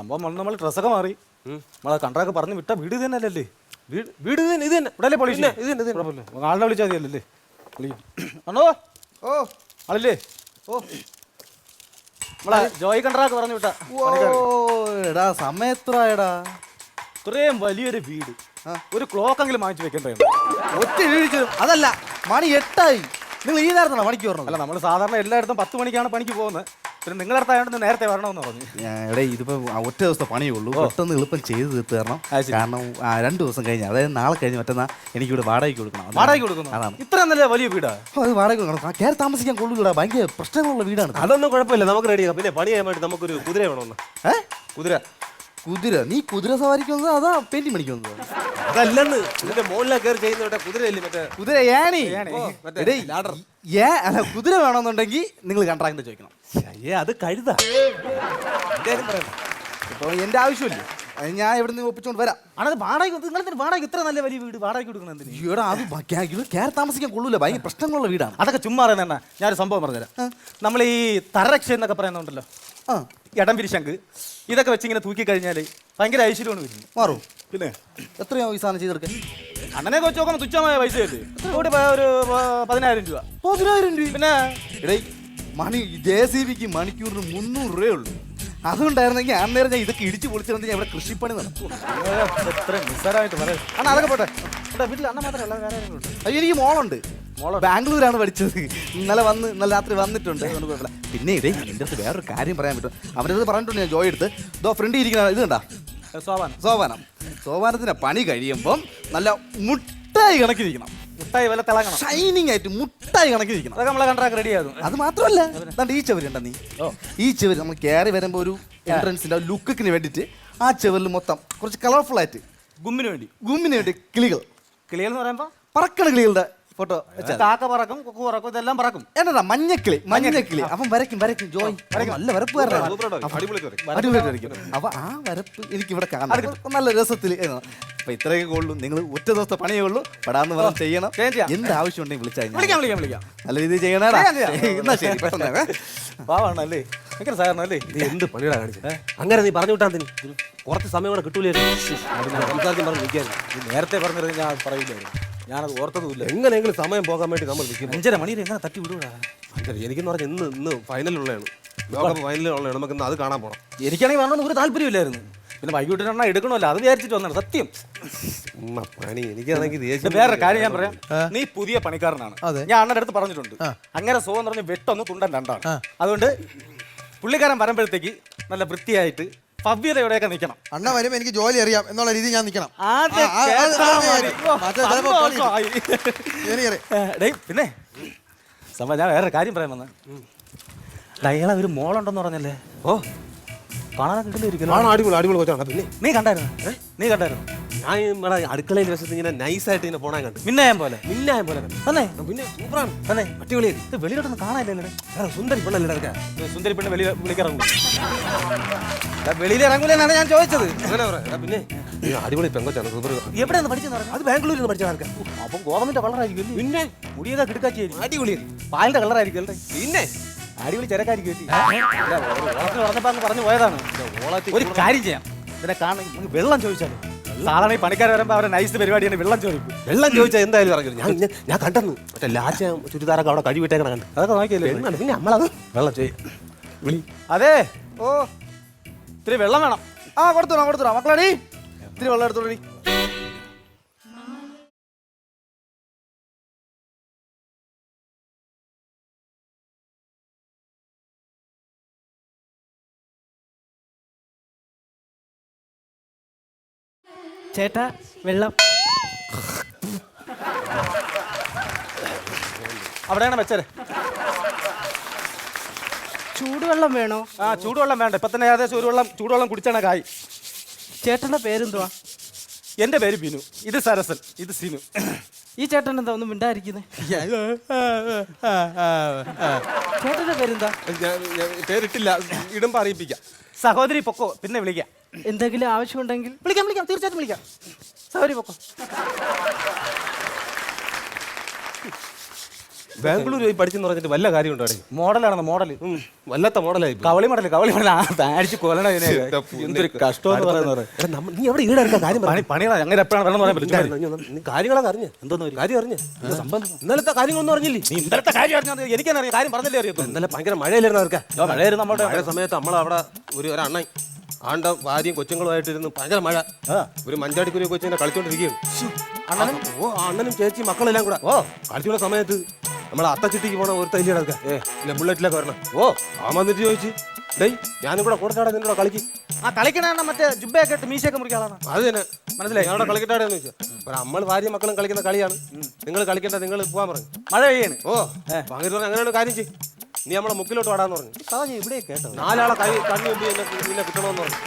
സംഭവം വന്ന് നമ്മൾ ഡ്രസ്സൊക്കെ മാറി. നമ്മളെ കണ്ടൊക്കെ പറഞ്ഞ് വിട്ട വീട് ഇത് തന്നെയല്ലേ വീട് വീട് ഇത് തന്നെ ഇത് തന്നെ. ഇവിടെ അല്ലേ പോളീസ് ഇത് തന്നെ, തന്നെ. കുഴപ്പമില്ല. ആളിനെ വിളിച്ചാൽ മതിയല്ലേ വിളിക്കും ആണോ? ഓ. ആളില്ലേ? ഓ. നമ്മളെ ജോയി കണ്ടറാക്ക് പറഞ്ഞു വിട്ട. എടാ സമയത്രായടാ ഇത്രയും വലിയൊരു വീട്. ഒരു ക്ലോക്കെങ്കിലും വാങ്ങിച്ചു വെക്കേണ്ടത് ഒറ്റ അതല്ല മണി എട്ടായി. നിങ്ങൾ ഈ നേരത്താണോ മണിക്ക് പറഞ്ഞത് അല്ല നമ്മൾ സാധാരണ എല്ലായിടത്തും പത്ത് മണിക്കാണ് പണിക്ക് പോകുന്നത്. പിന്നെ നിങ്ങളുടെ അടുത്തായതുകൊണ്ട് നേരത്തെ വരണമെന്ന് പറഞ്ഞു. എവിടെ ഇതിപ്പോ ഒറ്റ ദിവസത്തെ പണിയേ ഉള്ളൂ പെട്ടെന്ന് എളുപ്പം ചെയ്ത് തീർത്ത് തരണം. കാരണം ആ, രണ്ട് ദിവസം കഴിഞ്ഞ് അതായത് നാളെ കഴിഞ്ഞ് മറ്റന്നാ എനിക്കിവിടെ വാടകയ്ക്ക് കൊടുക്കണം. വാടകയ്ക്ക് കൊടുക്കുന്നു. അതാണ്. ഇത്ര നല്ല വലിയ വീടാ? അത് വാടക കൊടുക്കണം. കയറി താമസിക്കാൻ കൊള്ളൂടാ ഭയങ്കര പ്രശ്നങ്ങളുള്ള വീടാണ് അതൊന്നും കുഴപ്പമില്ല. നമുക്ക് റെഡിയാക്കാം പിന്നെ പണി ചെയ്യാൻ വേണ്ടി നമുക്കൊരു കുതിര വേണമെന്ന്. ഏഹ് കുതിര. കുതിര. നീ കുതിര സവാരിക്ക് വന്നത് അതാ പെയിന്റിങ് പണിക്ക് വന്നത് അതല്ലെന്ന്. നിന്റെ മുകളിലാണ് കയറി ചെയ്യുന്ന കുതിരയല്ലേ മറ്റേ? കുതിര ഏണി ഓ, മറ്റേ എടേ, ഏ അല്ല കുതിര വേണമെന്നുണ്ടെങ്കിൽ നിങ്ങൾ കൺട്രാക്ട് ചോദിക്കണം. ഏ അത് കഴുതാ. ഇപ്പോൾ എന്റെ ആവശ്യമില്ല? അത് ഞാൻ ഇവിടെ നിന്ന് ഒപ്പിച്ചുകൊണ്ട് വരാം. ആണത് വാടക നിങ്ങൾ വാടക ഇത്ര നല്ല വലിയ വീട് വാടക കൊടുക്കുന്നത് എന്തിന്? ഈടാ അത് ബ- ക്യാ- ഇത് കയറി താമസിക്കാൻ കൊള്ളൂല. ഭയങ്കര പ്രശ്നങ്ങളുള്ള വീടാണ്. അതൊക്കെ ചുമ്മാ പറയുന്ന ഞാനൊരു സംഭവം പറഞ്ഞുതരാം. നമ്മൾ ഈ തരക്ഷ എന്നൊക്കെ പറയുന്നുണ്ടല്ലോ. ആ. ഇടം പിരിശങ്ക് ഇതൊക്കെ വെച്ച് ഇങ്ങനെ തൂക്കി കഴിഞ്ഞാൽ ഭയങ്കര ഐശ്വര്യമാണ് വരുന്നത്. മാറും. പിന്നെ? എത്രയാവും ഈ സാധനം ചെയ്തെടുക്കാൻ അണ്ണനെ വെച്ച് നോക്കണം തുച്ഛമായ പൈസ കിട്ടി ഒരു പതിനായിരം രൂപ. പതിനായിരം രൂപ? പിന്നെ? എടേ മണി ജെ സി ബിക്ക് മണിക്കൂറിന് മുന്നൂറ് രൂപയേ ഉള്ളൂ. അതുകൊണ്ടായിരുന്നെങ്കിൽ അന്നേരം ഞാൻ ഇതൊക്കെ ഇടിച്ച് പൊളിച്ചിരുന്നെങ്കിൽ ഇവിടെ കൃഷിപ്പണി നടക്കും ഏ, എത്ര നിസ്സാരമായിട്ട് പറയാം. അണ്ണാ അതൊക്കെ പോട്ടെ. ഇവിടെ വീട്ടിൽ അണ്ണ മാത്രമല്ല വേറെ ആരെങ്കിലും ഉണ്ടോ? അത് എനിക്ക് മോളുണ്ട്. ബാംഗ്ലൂരാണ് പഠിച്ചത്. ഇന്നലെ വന്ന് ഇന്നലെ രാത്രി വന്നിട്ടുണ്ട്. അതുകൊണ്ട് കുഴപ്പമില്ല പിന്നെ ഇതേ എന്റെ അടുത്ത് വേറൊരു കാര്യം പറയാൻ പറ്റും. അവന്റെ അടുത്ത് പറഞ്ഞിട്ടുണ്ട് ഞാൻ ജോയ് എടുത്ത്. ഇതോ ഫ്രണ്ട് ഇരിക്കുന്ന ഇത് കണ്ടാ? സോപാനം. സോപാനം. സോപാനത്തിന്റെ പണി കഴിയുമ്പം നല്ല മുട്ടായി കണക്കിരിക്കണം. മുട്ടായി വല്ല തിളങ്ങണം. ഷൈനിങ് ആയിട്ട് മുട്ടായി കണക്കിരിക്കണം. അതൊക്കെ നമ്മളെ കണ്ടാക്ക് റെഡി ആകും. അത് മാത്രമല്ല ദാണ്ട് ഈ ചവരി ഉണ്ടോ നീ? ഈ ചവരി നമ്മൾ കയറി വരുമ്പോൾ ഒരു എൻട്രൻസിന്റെ ലുക്കിന് വേണ്ടിയിട്ട് ആ ചെവറിൽ മൊത്തം കുറച്ച് കളർഫുൾ ആയിട്ട് ഗുമ്മിന് വേണ്ടി. ഗുമ്മിന് വേണ്ടി കിളികൾ. കിളികൾ എന്ന് പറയുമ്പോൾ പറക്കണ കിളികളുടെ ഫോട്ടോ കാക്ക പറക്കും കുക്കു പറക്കും ഇതെല്ലാം പറക്കും. എന്നതാ മഞ്ഞക്കിളി മഞ്ഞക്കിളി. അവൻ വരയ്ക്കും വരയ്ക്കും ജോയി. നല്ല വരപ്പുകാരനാണ്. അപ്പൊ ആ വരപ്പ് എനിക്ക് ഇവിടെ കാണാം നല്ല രസത്തിൽ അപ്പൊ ഇത്രയൊക്കെ കൊള്ളൂ. നിങ്ങൾ ഒറ്റ ദിവസത്തെ പണിയേ ഉള്ളൂ. പെടാന്ന് പറഞ്ഞ് ചെയ്യണം. ചെയ്യാം, ചെയ്യാം. എന്ത് ആവശ്യം ഉണ്ടെങ്കിൽ വിളിച്ചാൽ വിളിക്കാം വിളിക്കാം വിളിക്കാം. നല്ല രീതിയിൽ ചെയ്യണേടാ. ചെയ്യാം, ചെയ്യാം. എന്നാ ശരി പെട്ടെന്ന് ഭയങ്കര സാധാരണ അല്ലേ നീ എന്ത് പണിയുടെ കാണിച്ചത് അങ്ങനെ നീ പറഞ്ഞു വിട്ടാ കുറച്ച് സമയം കൂടെ കിട്ടൂലേ സംസാരിക്കാൻ പറഞ്ഞു നിൽക്കാൻ നേരത്തെ പറഞ്ഞിരുന്നെങ്കിൽ ഞാൻ പറയില്ലായിരുന്നു. ഞാനത് ഓർത്തതുമില്ല. എങ്ങനെയെങ്കിലും സമയം പോകാൻ വേണ്ടി നമ്മൾ നിൽക്കുന്നു. അഞ്ചര മണിയിൽ എങ്ങനെ തട്ടി വിടൂടാ അഞ്ചര. എനിക്കെന്ന് പറഞ്ഞാൽ ഇന്ന് ഇന്ന് ഫൈനലുള്ളതാണ് ലോകകപ്പ് ഫൈനലുള്ളതാണ് നമുക്ക് ഇന്ന് അത് കാണാൻ പോകണം എനിക്കാണെങ്കിൽ വേണമെന്ന് ഒരു താല്പര്യമില്ലായിരുന്നു. പിന്നെ വൈകിട്ട് എണ്ണ എടുക്കണമല്ലോ അത് വിചാരിച്ചിട്ട് വന്നത് സത്യം. ഉമ്മ പണി എനിക്കാണെങ്കിൽ ദേഷ്യം വേറെ കാര്യം ഞാൻ പറയാം. നീ പുതിയ പണിക്കാരനാണ്. ഞാൻ അണ്ണന്റെ അടുത്ത് പറഞ്ഞിട്ടുണ്ട്. അങ്ങനെ സുഖം എന്ന് പറഞ്ഞ് വെട്ടൊന്ന് തുണ്ടൻ രണ്ടാണ്. അതുകൊണ്ട് പുള്ളിക്കാരൻ വരുമ്പോഴത്തേക്ക് നല്ല വൃത്തിയായിട്ട് ഭവ്യതയോടെയൊക്കെ നിൽക്കണം അണ്ണ വരും എനിക്ക് ജോലി അറിയാം എന്നുള്ള രീതി ഞാൻ നിൽക്കണം ആ, ആ, അത് കേട്ടാ അത് മതി. മറ്റേ ചിലപ്പോ പണി സന്തോഷമായി. എനിക്കറിയാം ഏ, ഡേയ്, പിന്നെ സംഭവം ഞാൻ വേറെ കാര്യം പറയാൻ വന്ന ഡയള ഒരു മോളുണ്ടെന്ന് പറഞ്ഞല്ലേ ഓ കാണാനൊക്കെ കിട്ടില്ലായിരിക്കും ആണോ അടിപൊളി അടിപൊളി കൊച്ചാണ് പിന്നെ നീ കണ്ടായിരുന്നു നീ കണ്ടായിരുന്നു ഞാൻ നമ്മുടെ അടുക്കളയിൽ വശത്ത് ഇങ്ങനെ നൈസായിട്ട് ഇങ്ങനെ പോണാൻ കണ്ടു. മിന്നായം പോലെ. മിന്നായ പോലെ കണ്ടു. തന്നെ. പിന്നെ സൂപ്പറാണ്. അന്നേ അടിപൊളി ഇത് വെളിയിലോട്ടൊന്നും കാണാനില്ലല്ലേ? വേറെ സുന്ദരി പെണ്ണല്ലേ എടുക്കാൻ സുന്ദരി പെണ്ണ് വെളി വിളിക്കിറങ്ങും വെളിയിൽ ഇറങ്ങൂലെന്നാണ് ഞാൻ ചോദിച്ചത്. അങ്ങനെ എടാ പിന്നെ ഈ അടിപൊളി പെങ്കൊച്ചാണ് സൂപ്പർ എവിടെയാണ് പഠിച്ചെന്ന് പറഞ്ഞു അത് ബാംഗ്ലൂരിൽ നിന്ന് പഠിച്ച അപ്പം ഗോതമ്പിന്റെ കളറായിരിക്കും? പിന്നെ? മുടിയതാ കിടക്കാച്ചിയായിരിക്കും. അടിപൊളി. പാലിന്റെ കളറായിരിക്കും അല്ലേ? പിന്നെ? അടിപൊളി ചരക്കായിരിക്കും അല്ലേ? ഇല്ല, ഒരു ഓളത്തിന് പറഞ്ഞപ്പോ അങ്ങ് പറഞ്ഞു പോയതാണ്. ഒരു കാര്യം ചെയ്യാം. ഇതിനെ കാണാൻ നമുക്ക് വെള്ളം ചോദിച്ചാലോ? സാധാരണ ഈ പണിക്കാർ വരുമ്പോ അവരെ നൈസ് പരിപാടിയാണ് വെള്ളം ചോദിക്കും. വെള്ളം ചോദിച്ചാൽ എന്തായാലും ഇറങ്ങില്ല ഞാൻ ഞാൻ- കണ്ടെന്ന്. മറ്റേ ലാച്ച ചുരിദാറൊക്കെ അവിടെ കഴിവിട്ടേക്കണ കണ്ട്. അതൊക്കെ നോക്കിയല്ലേ പിന്നെ നമ്മളത് വെള്ളം ചെയ്യും അതെ. ഓ. ഇത്തിരി വെള്ളം വേണം. ആ കൊടുത്തോളാം കൊടുത്തോളാം മക്കളാടി ഇത്തിരി വെള്ളം എടുത്തോളി ചേട്ടാ വെള്ളം. അവിടെയാണ് വെച്ചേ ചൂടുവെള്ളം വേണോ? ആ ചൂടുവെള്ളം വേണ്ട. ഇപ്പൊ തന്നെ ഏകദേശം ഒരു വെള്ളം ചൂടുവെള്ളം കുടിച്ചാണ് കായ്. ചേട്ടന്റെ പേരെന്തുവാ? എന്റെ പേര് ബിനു. ഇത് സരസൻ. ഇത് സിനു. ഈ ചേട്ടൻ എന്താ ഒന്നും മിണ്ടായിരിക്കുന്നത് ചേട്ടന്റെ പേരെന്താ? പേരിട്ടില്ല. ഇടുമ്പോ അറിയിപ്പിക്കാം. സഹോദരി പൊക്കോ? പിന്നെ വിളിക്കാം. എന്തെങ്കിലും ആവശ്യമുണ്ടെങ്കിൽ വിളിക്കാം വിളിക്കാം. തീർച്ചയായിട്ടും വിളിക്കാം. സൗരി പൊക്കോ. ബാംഗ്ലൂർ പോയി പഠിച്ചെന്ന് പറഞ്ഞിട്ട് വല്ല കാര്യമുണ്ടോ അവിടെ? മോഡലാണെന്ന് മോഡൽ വല്ലാത്ത മോഡലായി കവളി മോഡൽ കവളി മോഡൽ ആ അടിച്ച് കൊല്ലണ. എന്തൊരു കഷ്ടം എന്ന് പറയുന്നത് നീ എവിടെ ഈടാ കാര്യം പറ. പണി പണികളാ. അങ്ങനെ എപ്പോഴാണ് വെള്ളം പറയാൻ പറ്റും? കാര്യങ്ങളൊക്കെ അറിഞ്ഞു. എന്തോന്ന് കാര്യം അറിഞ്ഞ. ഇന്നലത്തെ കാര്യങ്ങളൊന്നും അറിഞ്ഞില്ലേ? നീ ഇന്നലത്തെ കാര്യം അറിഞ്ഞത് എനിക്കെന്നറിയാം കാര്യം പറഞ്ഞില്ലേ അറിയാം ഇന്നലെ ഭയങ്കര മഴയില്ലായിരുന്നു അവർക്ക്. മഴയായിരുന്നു നമ്മുടെ മഴ സമയത്ത് നമ്മളവിടെ ഒരു ഒരു അണ്ണൻ ആണ്ട ഭാര്യയും കൊച്ചുങ്ങളുമായിട്ടിരുന്ന് ഭയങ്കര മഴ. ഒരു മഞ്ചാടിക്കുരി കൊച്ചിനെ കളിച്ചോണ്ടിരിക്കുകയാണ്. അണ്ണനും? ഓ അണ്ണനും ചേച്ചി മക്കളെല്ലാം കൂടെ. ഓ. കളിച്ചുള്ള സമയത്ത് നമ്മൾ അത്തച്ചിട്ടിക്ക് പോണ ഒരു തൈലി അതൊക്കെ ഏ. ഇല്ല ബുള്ളറ്റിലൊക്കെ വരണം. ഓ. ആ വന്നിട്ട് ചോദിച്ചു ഡേയ് ഞാനും കൂടെ കൊടുത്താടാ നിന്റെ കൂടെ കളിക്കും. ആ കളിക്കണ മറ്റേ ജുബയൊക്കെ ഇട്ട് മീശയൊക്കെ മുറിക്കാളാണ് അത് തന്നെ. മനസ്സിലായി? ഞങ്ങളുടെ കളിക്കട്ടാടെന്ന് ചോദിച്ചു. നമ്മൾ ഭാര്യയും മക്കളും കളിക്കുന്ന കളിയാണ്. നിങ്ങൾ കളിക്കേണ്ട നിങ്ങൾ പോകാൻ പറഞ്ഞു മഴ പെയ്യാണ്. ഓ. അങ്ങനെ അങ്ങനെയാണ് കാര്യം ചെയ്യും. നീ നമ്മളെ മുക്കിലോട്ട് വാടാന്ന് പറഞ്ഞു. സാധാ ഇവിടെ കേട്ടോ. നാലാളെ കൈ കണ്ണു മുമ്പ് എന്നെ കിട്ടണമെന്ന് പറഞ്ഞു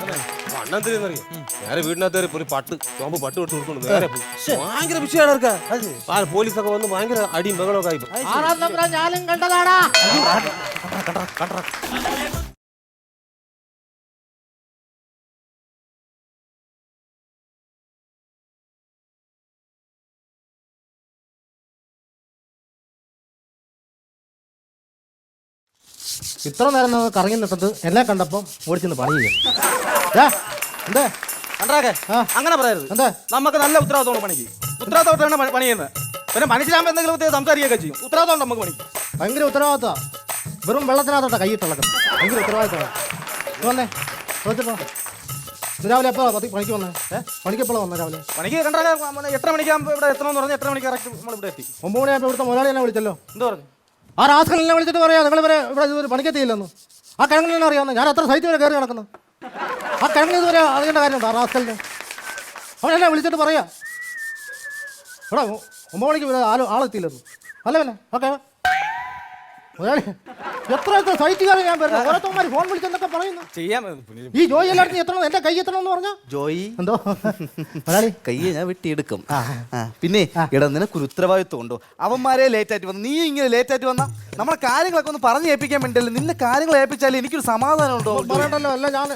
അണ്ണൻ തിരിയെന്നറിയോ നേരെ വീടിനകത്ത് കയറി ഒരു പട്ട് നോമ്പ് പട്ട് കൊടുത്ത് കൊടുക്കുന്നു നേരെ പോയി. ഭയങ്കര വിഷയമാണ് അവർക്ക്. പോലീസൊക്കെ വന്ന് ഭയങ്കര അടിയും ബഹളമൊക്കെ ആയിപ്പോ ആറാം ഞാനും കണ്ടതാടാ? ഇത്ര നേരം നമ്മൾ കറങ്ങി നിട്ടത് എന്നെ കണ്ടപ്പം ഓടിച്ചെന്ന് പണി ചെയ്യും ദാ, എന്തേ? കണ്ടാക്കെ ആ. അങ്ങനെ പറയരുത്. എന്താ? നമുക്ക് നല്ല ഉത്തരവാദിത്തമാണ് പണിക്ക്. ഉത്തരവാദിത്തമാണ് പണി പണി ചെയ്യുന്നത് പിന്നെ മനുഷ്യരാകുമ്പോൾ എന്തെങ്കിലും പ്രത്യേകം സംസാരിക്കുകയൊക്കെ ചെയ്യും. ഉത്തരവാദിത്തം നമുക്ക് പണി ഭയങ്കര ഉത്തരവാദിത്തമാ വെറും വെള്ളത്തിനകത്തോട്ടാ കൈയിട്ടിളക്കം ഭയങ്കര ഉത്തരവാദിത്തമാണ് ഇത് വന്നേ. ചോദിച്ചിട്ടോ ഇത് രാവിലെ എപ്പോ പണിക്ക് വന്നേ? ഏ? പണിക്ക് എപ്പോഴാണ് വന്നേ രാവിലെ? പണിക്ക് കണ്ടാക്കെ എത്ര മണിക്കാകുമ്പോൾ ഇവിടെ എത്തണമെന്ന് പറഞ്ഞാൽ എത്ര മണിക്ക് കറക്റ്റ് നമ്മൾ ഇവിടെ എത്തി? ഒമ്പത് മണിയായപ്പോൾ ഇവിടുത്തെ മുതലാളി എന്നെ വിളിച്ചല്ലോ. എന്താ പറഞ്ഞു? ആ റാസ്കലിനെ വിളിച്ചിട്ട് പറയാം നിങ്ങൾ ഇവരെ ഇവിടെ ഇതുവരെ പണിക്കെത്തിയില്ലെന്ന്. ആ കിഴങ്ങിനെ അറിയാവുന്ന ഞാൻ അത്ര സൈറ്റ് വരെ കയറി നടക്കുന്നു. ആ കിഴങ്ങിന് ഇതുവരെ അറിയേണ്ട കാര്യമുണ്ട് ആ റാസ്കലിന്? അവൻ എന്നെ വിളിച്ചിട്ട് പറയാം. ഇവിടെ ഒമ്പത് മണിക്ക് ആൾ ആളെത്തിയില്ലെന്ന്. അല്ലേ ഓക്കെ. മുതലാളി എത്ര എത്ര സൈറ്റ് കയറി ഞാൻ വരുന്നത്? ഓരോരുത്തന്മാർ ഫോൺ വിളിച്ചെന്നൊക്കെ പറയുന്നു. ചെയ്യാൻ ഈ ജോയി എല്ലായിടത്തും എത്തണം? എന്റെ കൈ എത്തണം എന്ന് പറഞ്ഞാ? ജോയി? എന്തോ? മുതലാളി കയ്യെ ഞാൻ വെട്ടിയെടുക്കും. പിന്നെ എടാ നിനക്കൊരു ഉത്തരവാദിത്വം ഉണ്ടോ? അവന്മാരെ ലേറ്റ് ആയിട്ട് വന്നു. നീ ഇങ്ങനെ ലേറ്റ് ആയിട്ട് വന്നാ? നമ്മളെ കാര്യങ്ങളൊക്കെ ഒന്ന് പറഞ്ഞു ഏൽപ്പിക്കാൻ വേണ്ടിയല്ലേ? നിന്റെ കാര്യങ്ങൾ ഏൽപ്പിച്ചാലേ എനിക്കൊരു സമാധാനം ഉണ്ടോ? പറയണ്ടല്ലോ. അല്ല ഞാൻ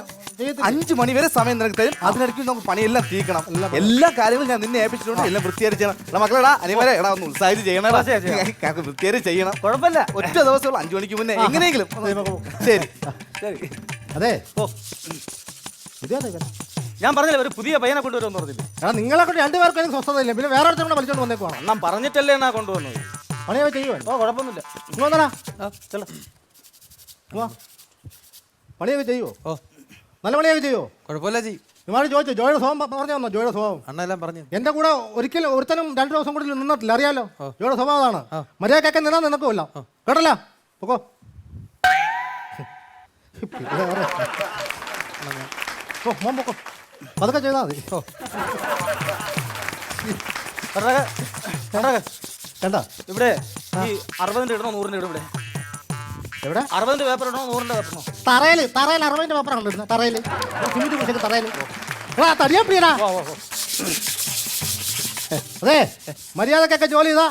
അഞ്ചു മണി വരെ സമയം നിനക്ക് തരും. അതിനിടയ്ക്ക് നമുക്ക് പണിയെല്ലാം തീക്കണം. എല്ലാ കാര്യങ്ങളും ഞാൻ നിന്നെ ഏൽപ്പിച്ചിട്ടുണ്ട്. എല്ലാം വൃത്തിയായിട്ട് ചെയ്യണം. എടാ മക്കളെടാ അനിവരെ എടാ ഒന്ന് ഉത്സാഹിച്ച് ചെയ്യണം. വൃത്തിയായിട്ട് ചെയ്യണം. കുഴപ്പമില്ല. ഒറ്റ ദിവസമുള്ള അഞ്ചു മണിക്ക് മുന്നേ എങ്ങനെയെങ്കിലും ശരി. ശരി. അതെ. ഓ. ഞാൻ പറഞ്ഞില്ല ഒരു പുതിയ പയ്യനെ കൊണ്ടുവരുമെന്ന് പറഞ്ഞില്ല? എടാ നിങ്ങളെ കൊണ്ട് രണ്ടുപേർക്കും സ്വസ്ഥത ഇല്ല പിന്നെ വേറെ ഒരുത്തരും കൂടെ വിളിച്ചോണ്ട് വന്നേക്കുവാണ് ഞാൻ പറഞ്ഞിട്ടല്ലേ എന്നാ കൊണ്ടുവന്നത്? പണിയൊക്കെ ചെയ്യുവാൻ ഓ കുഴപ്പമൊന്നുമില്ല. നിങ്ങൾ വന്നാ ചെല്ലാം. പണിയാവ. പണിയൊക്കെ ചെയ്യുവോ? ഓ. നല്ല പണിയാ ചെയ്യോ? കുഴപ്പമില്ല ജി. ഇമാര് ചോദിച്ചു ജോയുടെ സ്വഭാവം പ- പറഞ്ഞു തന്നോ ജോയുടെ സ്വഭാവം? അണ്ണെല്ലാം പറഞ്ഞു. എന്റെ കൂടെ ഒരിക്കലും ഒരുത്തനും രണ്ടു ദിവസം കൂടി നിന്നിട്ടില്ല അറിയാലോ? ജോയുടെ സ്വഭാവം അതാണ്. മര്യാദക്കൊക്കെ നിന്നാ നിനക്കുമല്ല. കേട്ടല്ല? പൊക്കോ. പിന്നെ ചെയ്താ ഓ മോൻ പൊക്കോ. അതൊക്കെ ചെയ്താൽ മതി. ഓ. കണ്ട ഇവിടെ ഈ അറുപതിന്റെ ഇടണോ നൂറിന്റെ ഇടും ഇവിടെ? എവിടെ? അറുപതിന്റെ പേപ്പർ ഇടണോ? നൂറിന്റെ പേപ്പർ ഇടണോ? തറയിൽ തറയിൽ അറുപതിന്റെ പേപ്പറാണ് ഇടുന്നത് തറയിൽ സിമിന്റ് എടാ തടിയാ പ്രിയടാ. അതെ മര്യാദക്കൊക്കെ ജോലി ചെയ്താ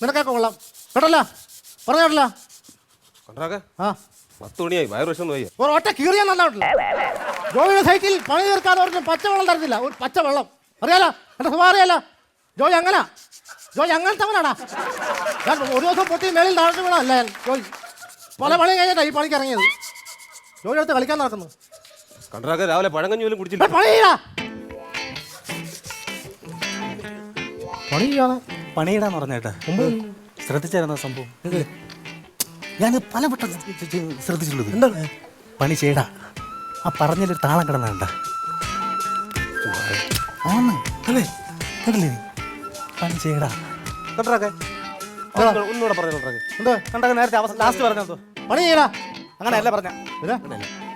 നിനക്കൊക്കെ കൊള്ളാം. കേട്ടല്ല? പറഞ്ഞ കേട്ടല്ല? കണ്ടാക്കെ ആ. പത്ത് മണിയായി വയറ് വിഷം വയ്യ ഒരു ഒറ്റ കീറിയാ നന്നായിട്ടില്ല ജോയിയുടെ സൈറ്റിൽ പണി തീർക്കാതെ പറഞ്ഞ് പച്ചവെള്ളം തരത്തില്ല. ഒരു പച്ച വെള്ളം അറിയാലോ? എന്റെ സ്വഭാവം അറിയാലോ? ജോയി അങ്ങനെ? ജോയി അങ്ങനത്തവനാടാ. ഞാൻ ഒരു ദിവസം പൊട്ടി മേളിൽ താഴ്ത്തി വീണല്ല ഞാൻ? ജോയി. പല പണി കഴിഞ്ഞിട്ടാ ഈ പണിക്ക് ഇറങ്ങിയത്. ജോലി അടുത്ത് കളിക്കാൻ നടക്കുന്നു. കണ്ടാക്കെ രാവിലെ പഴം പോലും കുടിച്ചില്ല? പണി ചെയ്യാതെ പണിയിടാന്ന് പറഞ്ഞേട്ടാ. ശ്രദ്ധിച്ചായിരുന്ന സംഭവം? ഞാൻ പല വട്ടം ശ്രദ്ധിച്ചിട്ടുള്ളത്. എന്താണ്? പണി ചെയ്യടാ. ആ പറഞ്ഞതിലൊരു താളം കിടന്നണ്ട ആന്ന്. അല്ലേ? കണ്ടില്ലേ പണി ചെയ്യടാ. കണ്ടാക്കെ ഒന്നുകൂടെ പറഞ്ഞു നേരത്തെ ലാസ്റ്റ് പറഞ്ഞോ പണി ചെയ്യടാ. അങ്ങനെയല്ല പറഞ്ഞ. ഇതാ.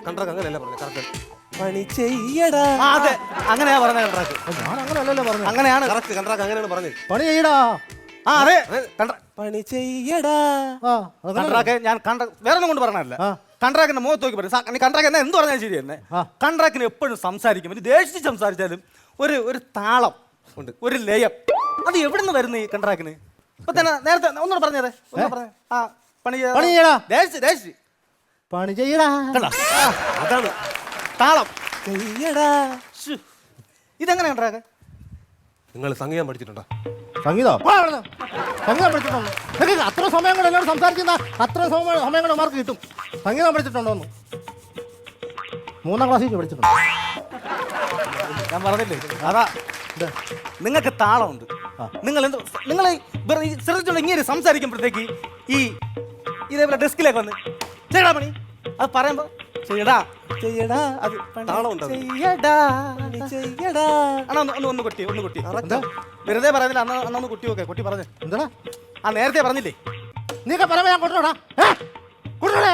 കണ്ടാക്കെ അങ്ങനെയല്ല പറഞ്ഞ കറക്റ്റ് പണി ചെയ്യടാ. അതെ. അങ്ങനെയാ പറഞ്ഞ കണ്ടറാക്ക്. ഞാൻ അങ്ങനെയല്ലല്ലോ പറഞ്ഞു അങ്ങനെയാണ് കറക്റ്റ് കണ്ടറാക്ക് അങ്ങനെയാണ് പറഞ്ഞത്. പണി ചെയ്യടാ. ആ അതെ. പണി ചെയ്യടാ. ഞാൻ കണ്ട വേറെ ഒന്നും കൊണ്ട് പറഞ്ഞല്ല ആ. കണ്ട്രാക്കിന്റെ മുഖത്ത് നോക്കി പറയും. കണ്ട്രാക്ക് എന്നെ എന്ത് പറഞ്ഞാൽ ശരി തന്നെ ആ. കണ്ട്രാക്കിന് എപ്പോഴും സംസാരിക്കും. ഒരു ദേഷിച്ച് സംസാരിച്ചാലും ഒരു ഒരു താളം ഉണ്ട്. ഒരു ലയം. അത് എവിടെ നിന്ന് വരുന്നു ഈ കണ്ട്രാക്കിന് ഇപ്പൊ തന്നെ നേരത്തെ ഒന്നുകൂടെ പറഞ്ഞതേ ഒന്നുകൂടെ പറഞ്ഞേ. ആ പണി ചെയ്ത- പണി ചെയ്യടാ. പണി ചെയ്യടാ. കണ്ടോ? അതാണ്. താളം. ശ്ശ്. ഇതെങ്ങനെ കണ്ട്രാക്ക് നിങ്ങൾ സംഗീതം പഠിച്ചിട്ടുണ്ടോ? സംഗീതം? പോ അവിടുന്ന്. സംഗീതം പഠിച്ചിട്ടുണ്ടോ? നിങ്ങൾക്ക് അത്ര സമയം കൂടെ എന്നോട് സംസാരിക്കുന്ന അത്ര സമയം സമയം കൂടെ മാർക്ക് കിട്ടും. സംഗീതം പഠിച്ചിട്ടുണ്ടോ എന്ന്? മൂന്നാം ക്ലാസ്സിൽ പഠിച്ചിട്ടുണ്ട്. ഞാൻ പറഞ്ഞില്ലേ? അതാ. നിങ്ങൾക്ക് താളമുണ്ട്. നിങ്ങൾ എന്ത് നിങ്ങൾ ശ്രദ്ധിച്ചോണ്ട് ഇങ്ങനെ സംസാരിക്കുമ്പോഴത്തേക്ക് ഈ ഇതേപോലെ ഡെസ്കിലേക്ക് വന്ന് ചെയ്യടാ പണി അത് പറയുമ്പോ ചെയ്യടാ ചെയ്യടാ അത് പണി താളമുണ്ട് അത്. ചെയ്യടാ ചെയ്യടാ. അണ്ണാ ഒന്ന് ഒന്ന് ഒന്ന് കുട്ടി ഒന്ന് കുട്ടി. വെറുതെ പറയുന്നില്ല അന്ന് അന്നൊന്ന് കുട്ടി നോക്കെ കുട്ടി പറഞ്ഞു. എന്താടാ? ആ നേരത്തെ പറഞ്ഞില്ലേ? നീക്കെ പറയുമ്പോൾ ഞാൻ കൊണ്ടുപോടാ കൊണ്ടുപോടാ